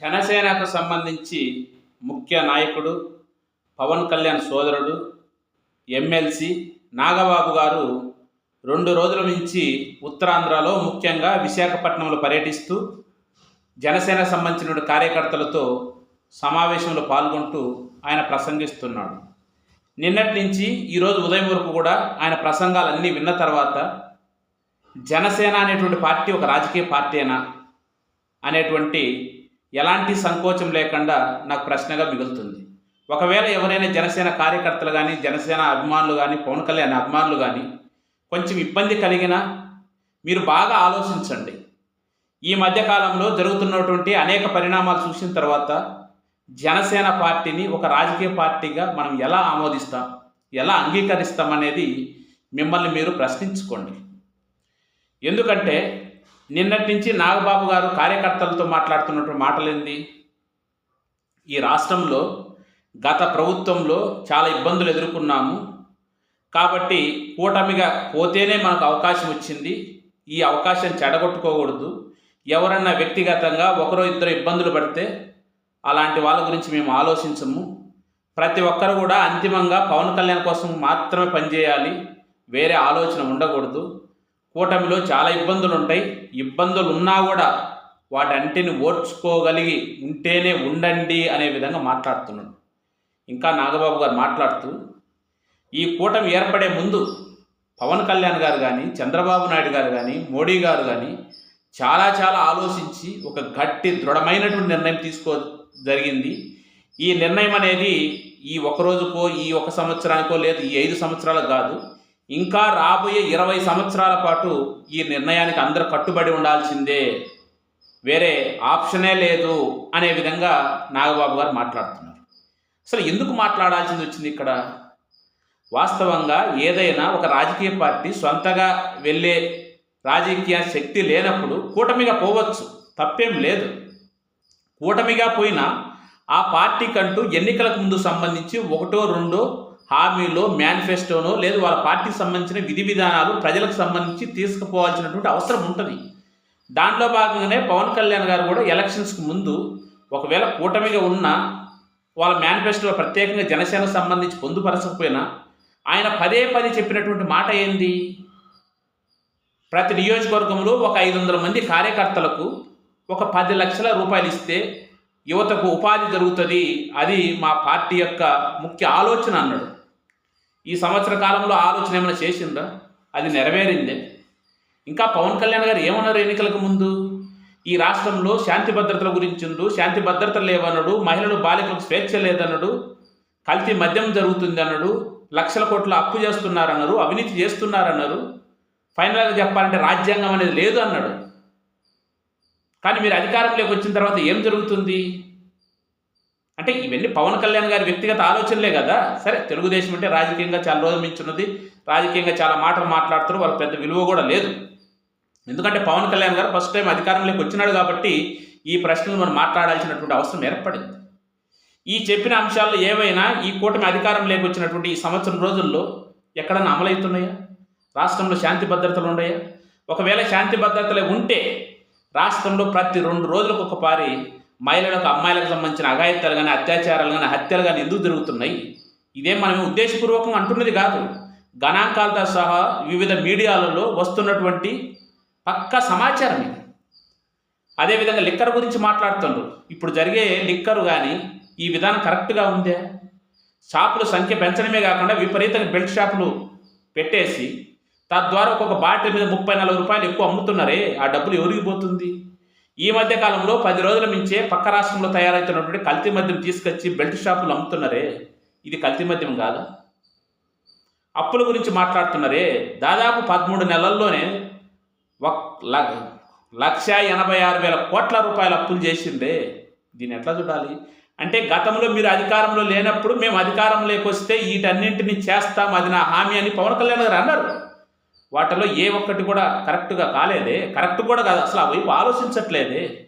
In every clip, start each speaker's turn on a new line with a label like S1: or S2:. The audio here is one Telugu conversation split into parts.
S1: జనసేనకు సంబంధించి ముఖ్య నాయకుడు పవన్ కళ్యాణ్ సోదరుడు ఎమ్మెల్సీ నాగబాబు గారు రెండు రోజుల నుంచి ఉత్తరాంధ్రలో ముఖ్యంగా విశాఖపట్నంలో పర్యటిస్తూ జనసేన సంబంధించిన కార్యకర్తలతో సమావేశంలో పాల్గొంటూ ఆయన ప్రసంగిస్తున్నాడు. నిన్నటి నుంచి ఈరోజు ఉదయం వరకు కూడా ఆయన ప్రసంగాలన్నీ విన్న తర్వాత జనసేన అనేటువంటి పార్టీ ఒక రాజకీయ పార్టీనా అనేటువంటి ఎలాంటి సంకోచం లేకుండా నాకు ప్రశ్నగా మిగులుతుంది. ఒకవేళ ఎవరైనా జనసేన కార్యకర్తలు కానీ జనసేన అభిమానులు కానీ పవన్ కళ్యాణ్ అభిమానులు కానీ కొంచెం ఇబ్బంది కలిగినా మీరు బాగా ఆలోచించండి. ఈ మధ్యకాలంలో జరుగుతున్నటువంటి అనేక పరిణామాలు చూసిన తర్వాత జనసేన పార్టీని ఒక రాజకీయ పార్టీగా మనం ఎలా ఆమోదిస్తాం ఎలా అంగీకరిస్తాం అనేది మిమ్మల్ని మీరు ప్రశ్నించుకోండి. ఎందుకంటే నిన్నటి నుంచి నాగబాబు గారు కార్యకర్తలతో మాట్లాడుతున్నటువంటి మాటలేంది? ఈ రాష్ట్రంలో గత ప్రభుత్వంలో చాలా ఇబ్బందులు ఎదుర్కొన్నాము. కాబట్టి కూటమిగా పోతేనే మనకు అవకాశం వచ్చింది. ఈ అవకాశం చెడగొట్టుకోకూడదు. ఎవరన్నా వ్యక్తిగతంగా ఒకరో ఇద్దరు ఇబ్బందులు పడితే అలాంటి వాళ్ళ గురించి మేము ఆలోచించము. ప్రతి ఒక్కరు కూడా అంతిమంగా పవన్ కళ్యాణ్ కోసం మాత్రమే పనిచేయాలి. వేరే ఆలోచన ఉండకూడదు. కూటమిలో చాలా ఇబ్బందులు ఉంటాయి ఇబ్బందులు ఉన్నా కూడా వాటంటిని ఓర్చుకోగలిగి ఉంటేనే ఉండండి అనే విధంగా మాట్లాడుతున్నాడు. ఇంకా నాగబాబు గారు మాట్లాడుతూ ఈ కూటమి ఏర్పడే ముందు పవన్ కళ్యాణ్ గారు కానీ చంద్రబాబు నాయుడు గారు కానీ మోడీ గారు కానీ చాలా చాలా ఆలోచించి ఒక గట్టి దృఢమైనటువంటి నిర్ణయం తీసుకో జరిగింది. ఈ నిర్ణయం అనేది ఈ ఒక రోజుకో ఈ ఒక సంవత్సరానికో లేదు ఈ ఐదు సంవత్సరాలకు కాదు. ఇంకా రాబోయే ఇరవై సంవత్సరాల పాటు ఈ నిర్ణయానికి అందరూ కట్టుబడి ఉండాల్సిందే. వేరే ఆప్షనే లేదు అనే విధంగా నాగబాబు గారు మాట్లాడుతున్నారు. అసలు ఎందుకు మాట్లాడాల్సింది వచ్చింది ఇక్కడ? వాస్తవంగా ఏదైనా ఒక రాజకీయ పార్టీ సొంతగా వెళ్ళే రాజకీయ శక్తి లేనప్పుడు కూటమిగా పోవచ్చు తప్పేం లేదు. కూటమిగా పోయినా ఆ పార్టీకంటూ ఎన్నికలకు ముందు సంబంధించి ఒకటో రెండో హామీలో మేనిఫెస్టోనో లేదు వాళ్ళ పార్టీకి సంబంధించిన విధి విధానాలు ప్రజలకు సంబంధించి తీసుకుపోవాల్సినటువంటి అవసరం ఉంటుంది. దాంట్లో భాగంగానే పవన్ కళ్యాణ్ గారు కూడా ఎలక్షన్స్కి ముందు ఒకవేళ కూటమిగా ఉన్న వాళ్ళ మేనిఫెస్టోలో ప్రత్యేకంగా జనసేనకు సంబంధించి పొందుపరచకపోయినా ఆయన పదే పదే చెప్పినటువంటి మాట ఏంది? ప్రతి నియోజకవర్గంలో ఒక ఐదు వందల మంది కార్యకర్తలకు ఒక పది లక్షల రూపాయలు ఇస్తే యువతకు ఉపాధి జరుగుతుంది అది మా పార్టీ యొక్క ముఖ్య ఆలోచన అన్నాడు. ఈ సంవత్సర కాలంలో ఆలోచన ఏమైనా చేసిందా? అది నెరవేరిందే. ఇంకా పవన్ కళ్యాణ్ గారు ఏమన్నారు ఎన్నికలకు ముందు? ఈ రాష్ట్రంలో శాంతి భద్రతల గురించిండు శాంతి భద్రత లేవన్నాడు మహిళలు బాలికలకు స్వేచ్ఛ లేదన్నాడు కల్తీ మద్యం జరుగుతుంది అన్నాడు లక్షల కోట్ల అప్పు చేస్తున్నారన్నారు అవినీతి చేస్తున్నారన్నారు. ఫైనల్గా చెప్పాలంటే రాజ్యాంగం అనేది లేదు అన్నాడు. కానీ మీరు అధికారంలోకి వచ్చిన తర్వాత ఏం జరుగుతుంది? అంటే ఇవన్నీ పవన్ కళ్యాణ్ గారి వ్యక్తిగత ఆలోచనలే కదా. సరే తెలుగుదేశం అంటే రాజకీయంగా చాలా రోజుల మించున్నది ఉన్నది. రాజకీయంగా చాలా మాటలు మాట్లాడుతారు వాళ్ళ పెద్ద విలువ కూడా లేదు. ఎందుకంటే పవన్ కళ్యాణ్ గారు ఫస్ట్ టైం అధికారంలోకి వచ్చినాడు కాబట్టి ఈ ప్రశ్నలు మనం మాట్లాడాల్సినటువంటి అవసరం ఏర్పడింది. ఈ చెప్పిన అంశాల్లో ఏవైనా ఈ కూటమి అధికారంలోకి వచ్చినటువంటి ఈ సంవత్సరం రోజుల్లో ఎక్కడన్నా అమలవుతున్నాయా రాష్ట్రంలో శాంతి భద్రతలు ఉన్నాయా? ఒకవేళ శాంతి భద్రతలే ఉంటే రాష్ట్రంలో ప్రతి రెండు రోజులకు ఒక పారి మహిళలకు అమ్మాయిలకు సంబంధించిన అఘాయిత్యాలు కానీ అత్యాచారాలు కానీ హత్యలు కానీ ఎందుకు జరుగుతున్నాయి? ఇదే మనం ఉద్దేశపూర్వకంగా అంటున్నది కాదు. గణాంకాలతో సహా వివిధ మీడియాలలో వస్తున్నటువంటి పక్క సమాచారం ఇది. అదేవిధంగా లిక్కర్ గురించి మాట్లాడుతుండ్రు. ఇప్పుడు జరిగే లిక్కర్ కానీ ఈ విధానం కరెక్ట్గా ఉందే? షాపుల సంఖ్య పెంచడమే కాకుండా విపరీతంగా బెల్ట్ షాపులు పెట్టేసి తద్వారా ఒక్కొక్క బాటిల్ మీద ముప్పై నలభై రూపాయలు ఎక్కువ అమ్ముతున్నారే? ఆ డబ్బులు ఎవరికి పోతుంది? ఈ మధ్య కాలంలో పది రోజుల మించే పక్క రాష్ట్రంలో తయారవుతున్నటువంటి కల్తీ మద్యం తీసుకొచ్చి బెల్ట్ షాపులు అమ్ముతున్నారే? ఇది కల్తీ మద్యం కాదా? అప్పుల గురించి మాట్లాడుతున్నారే? దాదాపు పదమూడు నెలల్లోనే ఒక లక్ష ఎనభై ఆరు వేల కోట్ల రూపాయల అప్పులు చేసిందే. దీన్ని ఎట్లా చూడాలి? అంటే గతంలో మీరు అధికారంలో లేనప్పుడు మేము అధికారంలోకి వస్తే వీటన్నింటినీ చేస్తాం అది నా హామీ అని పవన్ కళ్యాణ్ గారు అన్నారు. వాటిలో ఏ ఒక్కటి కూడా కరెక్ట్గా కాలేదే కరెక్ట్ కూడా కాదు అసలు ఆ వైపు ఆలోచించట్లేదే.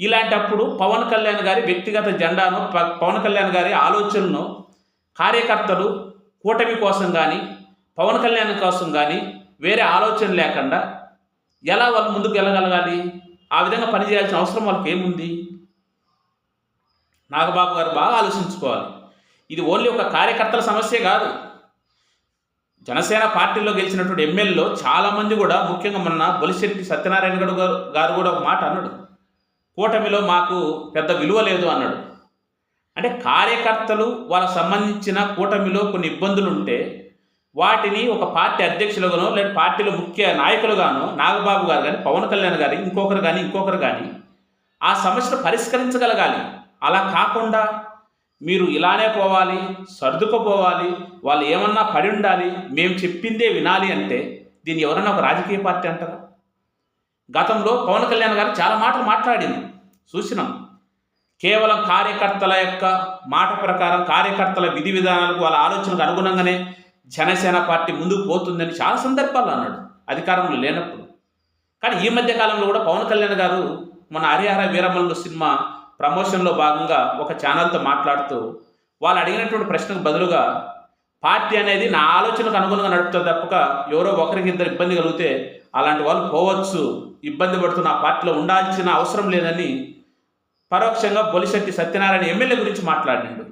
S1: ఇలాంటప్పుడు పవన్ కళ్యాణ్ గారి వ్యక్తిగత జెండాను ప- పవన్ కళ్యాణ్ గారి ఆలోచనను కార్యకర్తలు కూటమి కోసం కానీ పవన్ కళ్యాణ్ కోసం కానీ వేరే ఆలోచన లేకుండా ఎలా వాళ్ళు ముందుకు వెళ్ళగలగాలి? ఆ విధంగా పనిచేయాల్సిన అవసరం వాళ్ళకి ఏముంది? నాగబాబు గారు బాగా ఆలోచించుకోవాలి. ఇది ఓన్లీ ఒక కార్యకర్తల సమస్య కాదు. జనసేన పార్టీలో గెలిచినటువంటి ఎమ్మెల్యేలో చాలామంది కూడా ముఖ్యంగా మొన్న బొలిశెట్టి సత్యనారాయణ గడు గారు గారు కూడా ఒక మాట అన్నాడు. కూటమిలో మాకు పెద్ద విలువ లేదు అన్నాడు. అంటే కార్యకర్తలు వాళ్ళకు సంబంధించిన కూటమిలో కొన్ని ఇబ్బందులు ఉంటే వాటిని ఒక పార్టీ అధ్యక్షులుగానో లేదా పార్టీలో ముఖ్య నాయకులుగానో నాగబాబు గారు కానీ పవన్ కళ్యాణ్ గారు ఇంకొకరు కానీ ఇంకొకరు కానీ ఆ సమస్యను పరిష్కరించగలగాలి. అలా కాకుండా మీరు ఇలానే పోవాలి సర్దుకుపోవాలి వాళ్ళు ఏమన్నా పడి ఉండాలి మేము చెప్పిందే వినాలి అంటే దీన్ని ఎవరన్నా ఒక రాజకీయ పార్టీ అంటారా? గతంలో పవన్ కళ్యాణ్ గారు చాలా మాటలు మాట్లాడింది. చూసినాం. కేవలం కార్యకర్తల యొక్క మాట ప్రకారం కార్యకర్తల విధి విధానాలకు వాళ్ళ ఆలోచనకు అనుగుణంగానే జనసేన పార్టీ ముందుకు పోతుందని చాలా సందర్భాల్లో అన్నాడు. అధికారంలో లేనప్పుడు. కానీ ఈ మధ్య కాలంలో కూడా పవన్ కళ్యాణ్ గారు మన హరిహర వీరమల్లు సినిమా ప్రమోషన్లో భాగంగా ఒక ఛానల్తో మాట్లాడుతూ వాళ్ళు అడిగినటువంటి ప్రశ్నకు బదులుగా పార్టీ అనేది నా ఆలోచనకు అనుగుణంగా నడుపుతుంది తప్పక ఎవరో ఒకరికి ఇద్దరు ఇబ్బంది కలిగితే అలాంటి వాళ్ళు పోవచ్చు ఇబ్బంది పడుతున్న పార్టీలో ఉండాల్సిన అవసరం లేదని పరోక్షంగా బొలిశెట్టి సత్యనారాయణ ఎమ్మెల్యే గురించి మాట్లాడినాడు.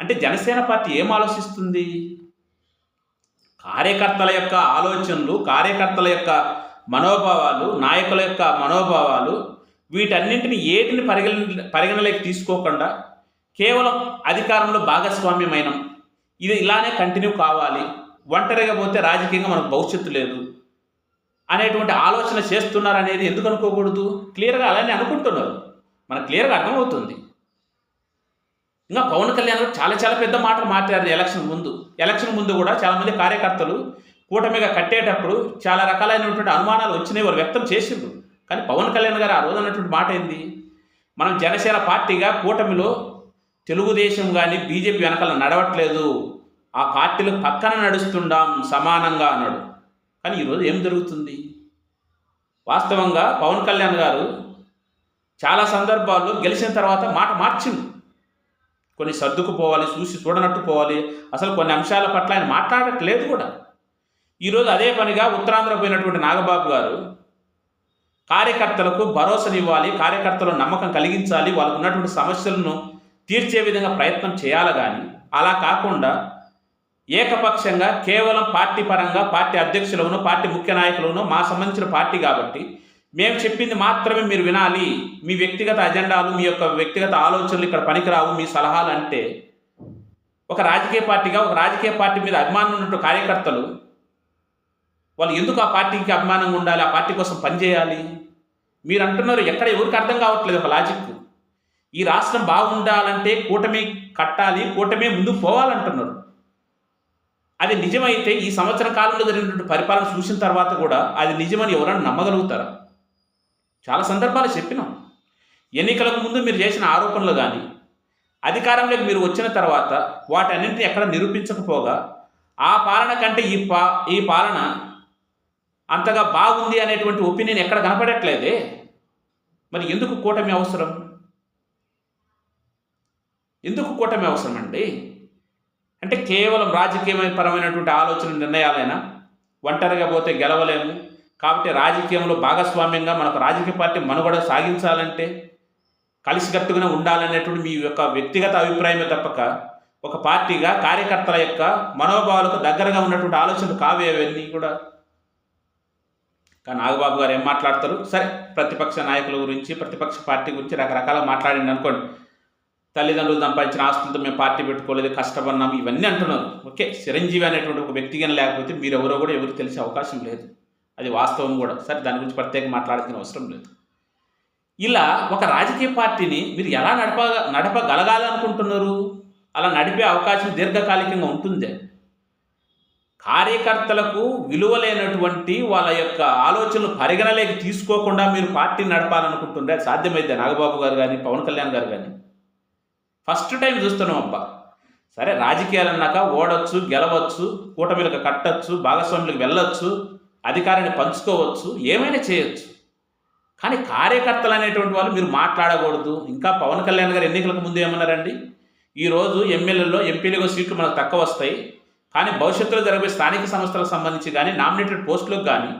S1: అంటే జనసేన పార్టీ ఏం ఆలోచిస్తుంది? కార్యకర్తల యొక్క ఆలోచనలు కార్యకర్తల యొక్క మనోభావాలు నాయకుల యొక్క మనోభావాలు వీటన్నింటిని ఏటిని పరిగణ పరిగణలోకి తీసుకోకుండా కేవలం అధికారంలో భాగస్వామ్యమైన. ఇది ఇలానే కంటిన్యూ కావాలి. ఒంటరిగా పోతే రాజకీయంగా మనకు భవిష్యత్తు లేదు. అనేటువంటి ఆలోచన చేస్తున్నారు అనేది ఎందుకు అనుకోకూడదు? క్లియర్గా అలానే అనుకుంటున్నారు. మనకు క్లియర్గా అర్థమవుతుంది. ఇంకా పవన్ కళ్యాణ్ చాలా చాలా పెద్ద మాటలు మాట్లాడారు ఎలక్షన్ ముందు. ఎలక్షన్ ముందు కూడా చాలామంది కార్యకర్తలు కూటమిగా కట్టేటప్పుడు చాలా రకాలైనటువంటి అనుమానాలు వచ్చినాయి వారు వ్యక్తం చేసిండ్రు. కానీ పవన్ కళ్యాణ్ గారు ఆ రోజు అన్నటువంటి మాట ఏంది? మనం జనసేన పార్టీగా కూటమిలో తెలుగుదేశం కానీ బీజేపీ వెనకాల నడవట్లేదు. ఆ పార్టీలు పక్కన నడుస్తుండాం సమానంగా అన్నాడు. కానీ ఈరోజు ఏం జరుగుతుంది? వాస్తవంగా పవన్ కళ్యాణ్ గారు చాలా సందర్భాల్లో గెలిచిన తర్వాత మాట మార్చింది. కొన్ని సర్దుకుపోవాలి చూసి చూడనట్టు పోవాలి అసలు కొన్ని అంశాల పట్ల ఆయన మాట్లాడట్లేదు కూడా. ఈరోజు అదే పనిగా ఉత్తరాంధ్ర పోయినటువంటి నాగబాబు గారు కార్యకర్తలకు భరోసానివ్వాలి కార్యకర్తలు నమ్మకం కలిగించాలి వాళ్ళకు ఉన్నటువంటి సమస్యలను తీర్చే విధంగా ప్రయత్నం చేయాలి కానీ అలా కాకుండా ఏకపక్షంగా కేవలం పార్టీ పరంగా పార్టీ అధ్యక్షులను పార్టీ ముఖ్య నాయకులను మా సంబంధించిన పార్టీ కాబట్టి మేము చెప్పింది మాత్రమే మీరు వినాలి. మీ వ్యక్తిగత అజెండాలు మీ యొక్క వ్యక్తిగత ఆలోచనలు ఇక్కడ పనికిరావు మీ సలహాలు అంటే ఒక రాజకీయ పార్టీగా ఒక రాజకీయ పార్టీ మీద అభిమానం ఉన్నట్టు కార్యకర్తలు వాళ్ళు ఎందుకు ఆ పార్టీకి అభిమానంగా ఉండాలి? ఆ పార్టీ కోసం పనిచేయాలి మీరు అంటున్నారు ఎక్కడ ఎవరికి అర్థం కావట్లేదు ఒక లాజిక్ ఈ రాష్ట్రం బాగుండాలంటే కూటమి కట్టాలి కూటమి ముందుకు పోవాలంటున్నారు. అది నిజమైతే ఈ సంవత్సర కాలంలో జరిగినటువంటి పరిపాలన చూసిన తర్వాత కూడా అది నిజమని ఎవరైనా నమ్మగలుగుతారా? చాలా సందర్భాలు చెప్పినాం. ఎన్నికలకు ముందు మీరు చేసిన ఆరోపణలు కానీ అధికారంలోకి మీరు వచ్చిన తర్వాత వాటన్నింటినీ ఎక్కడ నిరూపించకపోగా ఆ పాలన కంటే ఈ పా ఈ పాలన అంతగా బాగుంది అనేటువంటి ఒపీనియన్ ఎక్కడ కనపడట్లేదే. మరి ఎందుకు కూటమి అవసరం? ఎందుకు కూటమి అవసరం అండి అంటే కేవలం రాజకీయపరమైనటువంటి ఆలోచన నిర్ణయాలైనా? ఒంటరిగా పోతే గెలవలేము. కాబట్టి రాజకీయంలో భాగస్వామ్యంగా మనకు రాజకీయ పార్టీ మనుగడ సాగించాలంటే కలిసికట్టుగానే ఉండాలనేటువంటి మీ యొక్క వ్యక్తిగత అభిప్రాయమే తప్పక. ఒక పార్టీగా కార్యకర్తల యొక్క మనోభావాలకు దగ్గరగా ఉన్నటువంటి ఆలోచనలు కావే అవన్నీ కూడా? కానీ నాగబాబు గారు ఏం మాట్లాడతారు? సరే ప్రతిపక్ష నాయకుల గురించి ప్రతిపక్ష పార్టీ గురించి రకరకాల మాట్లాడింది అనుకోండి. తల్లిదండ్రులు సంపాదించిన ఆస్తులతో మేము పార్టీ పెట్టుకోలేదు కష్టపడినాం ఇవన్నీ అంటున్నారు. ఓకే చిరంజీవి అనేటువంటి ఒక వ్యక్తిగా లేకపోతే మీరు ఎవరో కూడా ఎవరికి తెలిసే అవకాశం లేదు. అది వాస్తవం కూడా. సరే దాని గురించి ప్రత్యేకంగా మాట్లాడాల్సిన అవసరం లేదు. ఇలా ఒక రాజకీయ పార్టీని మీరు ఎలా నడప నడపగలగాలనుకుంటున్నారు? అలా నడిపే అవకాశం దీర్ఘకాలికంగా ఉంటుందే? కార్యకర్తలకు విలువలేనటువంటి వాళ్ళ యొక్క ఆలోచనలు పరిగణలోకి తీసుకోకుండా మీరు పార్టీని నడపాలనుకుంటుండే సాధ్యమైతే నాగబాబు గారు కానీ పవన్ కళ్యాణ్ గారు కానీ ఫస్ట్ టైం చూస్తున్నాం అబ్బా. సరే రాజకీయాలు అన్నాక ఓడొచ్చు గెలవచ్చు కూటమిలకు కట్టచ్చు భాగస్వాములకు వెళ్ళొచ్చు అధికారాన్ని పంచుకోవచ్చు ఏమైనా చేయొచ్చు. కానీ కార్యకర్తలు అనేటువంటి వాళ్ళు మీరు మాట్లాడకూడదు. ఇంకా పవన్ కళ్యాణ్ గారు ఎన్నికలకు ముందు ఏమన్నారండి? ఈరోజు ఎమ్మెల్యేలో ఎంపీలుగా సీట్లు మనకు తక్కువ వస్తాయి. కానీ భవిష్యత్తులో జరగబోయే స్థానిక సంస్థలకు సంబంధించి కానీ నామినేటెడ్ పోస్టులకు కానీ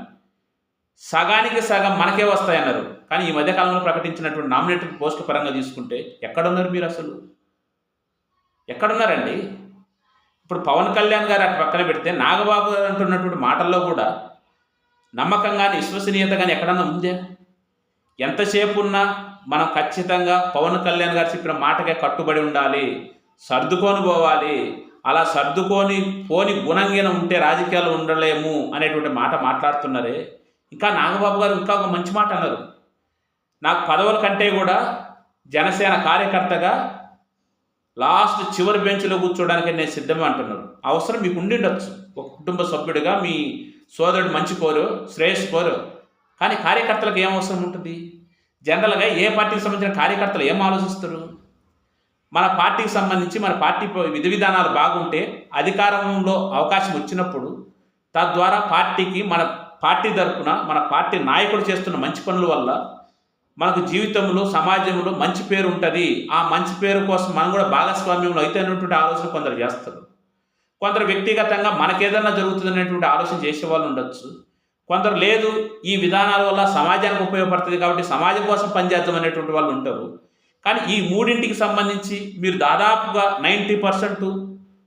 S1: సగానికి సగం మనకే వస్తాయన్నారు. కానీ ఈ మధ్యకాలంలో ప్రకటించినటువంటి నామినేటెడ్ పోస్టుల పరంగా తీసుకుంటే ఎక్కడున్నారు మీరు అసలు? ఎక్కడున్నారండి? ఇప్పుడు పవన్ కళ్యాణ్ గారు అటు పక్కన పెడితే నాగబాబు గారు అంటున్నటువంటి మాటల్లో కూడా నమ్మకం కానీ విశ్వసనీయత కానీ ఎక్కడన్నా ఉందే? ఎంతసేపు ఉన్నా మనం ఖచ్చితంగా పవన్ కళ్యాణ్ గారు చెప్పిన మాటకే కట్టుబడి ఉండాలి సర్దుకొని పోవాలి అలా సర్దుకొని పోని గుణంగిన ఉంటే రాజకీయాలు ఉండలేము అనేటువంటి మాట మాట్లాడుతున్నారే. ఇంకా నాగబాబు గారు ఇంకా ఒక మంచి మాట అన్నారు. నాకు పదవుల కంటే కూడా జనసేన కార్యకర్తగా లాస్ట్ చివరి బెంచ్లో కూర్చోవడానికి నేను సిద్ధమే అంటున్నారు. అవసరం మీకు ఉండిండొచ్చు. ఒక కుటుంబ సభ్యుడిగా మీ సోదరుడు మంచి కోరు శ్రేయస్ కోరు కానీ కార్యకర్తలకు ఏం అవసరం ఉంటుంది? జనరల్గా ఏ పార్టీకి సంబంధించిన కార్యకర్తలు ఏం ఆలోచిస్తారు మన పార్టీకి సంబంధించి మన పార్టీ విధి విధానాలు బాగుంటే అధికారంలో అవకాశం వచ్చినప్పుడు తద్వారా పార్టీకి మన పార్టీ తరఫున మన పార్టీ నాయకుడు చేస్తున్న మంచి పనుల వల్ల మనకు జీవితంలో సమాజంలో మంచి పేరు ఉంటుంది. ఆ మంచి పేరు కోసం మనం కూడా భాగస్వామ్యంలో అయితే అనేటువంటి ఆలోచన కొందరు చేస్తారు. కొందరు వ్యక్తిగతంగా మనకేదన్నా జరుగుతుంది అనేటువంటి ఆలోచన చేసే వాళ్ళు ఉండొచ్చు. కొందరు లేదు ఈ విధానాల వల్ల సమాజానికి ఉపయోగపడుతుంది కాబట్టి సమాజం కోసం పనిచేద్దాం అనేటువంటి వాళ్ళు ఉంటారు. కానీ ఈ మూడింటికి సంబంధించి మీరు దాదాపుగా నైంటీ పర్సెంట్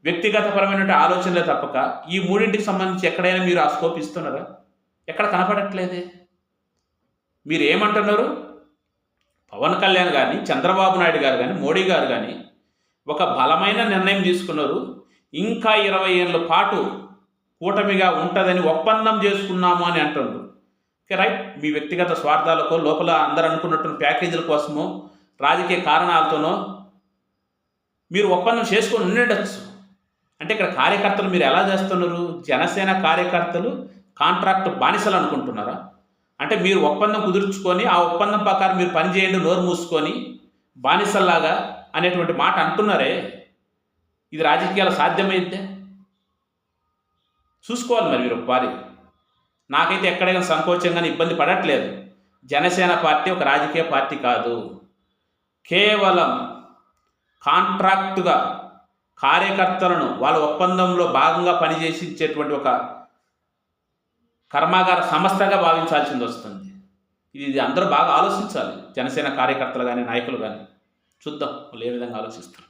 S1: వ్యక్తిగతపరమైన ఆలోచనలే తప్పక. ఈ మూడింటికి సంబంధించి ఎక్కడైనా మీరు ఆ స్కోప్ ఇస్తున్నారా? ఎక్కడ కనపడట్లేదే? మీరు ఏమంటున్నారు పవన్ కళ్యాణ్ గారిని చంద్రబాబు నాయుడు గారు కానీ మోడీ గారు కానీ ఒక బలమైన నిర్ణయం తీసుకున్నారు. ఇంకా ఇరవై ఏళ్ళ పాటు కూటమిగా ఉంటుందని ఒప్పందం చేసుకున్నాము అని అంటున్నారు. Okay right. మీ వ్యక్తిగత స్వార్థాలకో లోపల అందరు అనుకున్నటువంటి ప్యాకేజీల కోసమో రాజకీయ కారణాలతోనో మీరు ఒప్పందం చేసుకొని ఉండొచ్చు అంటే ఇక్కడ కార్యకర్తలు మీరు ఎలా చేస్తున్నారు? జనసేన కార్యకర్తలు కాంట్రాక్ట్ బానిసలు అనుకుంటున్నారా? అంటే మీరు ఒప్పందం కుదుర్చుకొని ఆ ఒప్పందం ప్రకారం మీరు పని చేయండి నోరు మూసుకొని బానిసల్లాగా అనేటువంటి మాట అంటున్నారే? ఇది రాజకీయాలు సాధ్యమైతే? చూసుకోవాలి మరి మీరు ఒకసారి. నాకైతే ఎక్కడైనా సంకోచంగానే ఇబ్బంది పడట్లేదు. జనసేన పార్టీ ఒక రాజకీయ పార్టీ కాదు. కేవలం కాంట్రాక్టుగా కార్యకర్తలను వాళ్ళ ఒప్పందంలో భాగంగా పనిచేసి ఇచ్చేటువంటి ఒక కర్మాగార సంస్థగా భావించాల్సింది వస్తుంది. ఇది ఇది అందరూ బాగా ఆలోచించాలి. జనసేన కార్యకర్తలు కానీ నాయకులు కానీ చూద్దాం వాళ్ళు ఏ విధంగా ఆలోచిస్తారు